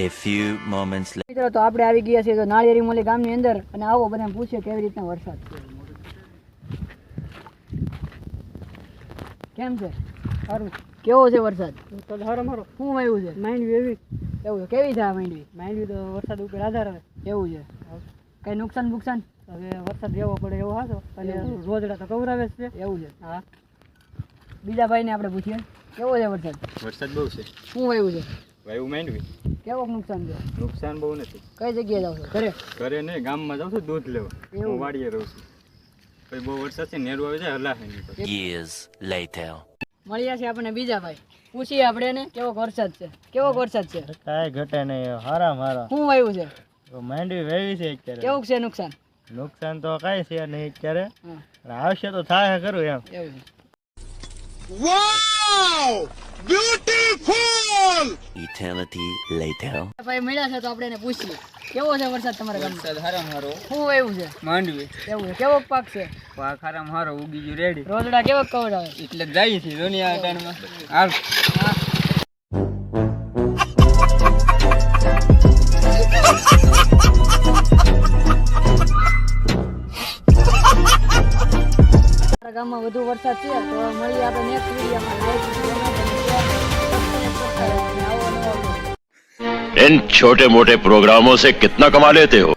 A few moments later. મિત્રો તો આપણે આવી ગયા છીએ તો નાળિયેરી મોલી ગામની અંદર અને આવો બધાને પૂછીએ કેવી રીતના વરસાદ કેમ છે? સારું. કેવો છે વરસાદ? તો હારો મારો. શું આવ્યું છે? માંડવી એવી. એવું છે. કેવી છે આ માંડવી? માંડવી તો વરસાદ ઉપર આધાર આવે. એવું છે. કઈ નુકસાન નુકસાન હવે વરસાદ રહેવો પડે એવો હાસો અને રોજડા તો કવરાવે છે. એવું છે. હા. બીજા ભાઈને આપણે પૂછીએ. કેવો છે વરસાદ? વરસાદ બહુ છે. શું આવ્યું છે? વાયુ માંડવી? કેવો નુકસાન છે નુકસાન બહુ નથી. કઈ જગ્યાએ જાવ છો? ઘરે? ઘરે નહીં ગામમાં જાઉં છું દૂધ લેવા? હું વાડીએ રહું છું. પછી બહુ વરસાદ છે નેરું આવી જાય હલા પછી. Years મળ્યા છે આપણે બીજા ભાઈ. પૂછીએ આપણે ને કેવો વરસાદ છે? કેવો વરસાદ છે? કાંઈ ઘટે નહીં હારા મારા. શું વાયું છે? માંડવી વેવી છે અત્યારે. કેવું છે નુકસાન? નુકસાન તો કાંઈ છે નહીં અત્યારે. આવશે તો થાય ખરું એમ. એવું છે. Eternity. Later. ભાઈ મળ્યા છે તો આપણે એને પૂછીએ. કેવો છે વરસાદ તમારા ગામમાં? વરસાદ હારામ હારો. શું એવું છે? માંડવી. એવું છે. કેવો પાક છે? પાક હારામ હારો ઉગી ગયું રેડી. રોજડા કેવો કવર આવે? એટલે જાય છે દુનિયા ટાણમાં હાલ. ગામમાં વધુ વરસાદ છે તો મળીએ આપણે નેક્સ્ટ વિડીયોમાં इन छोटे मोटे प्रोग्रामों से कितना कमा लेते हो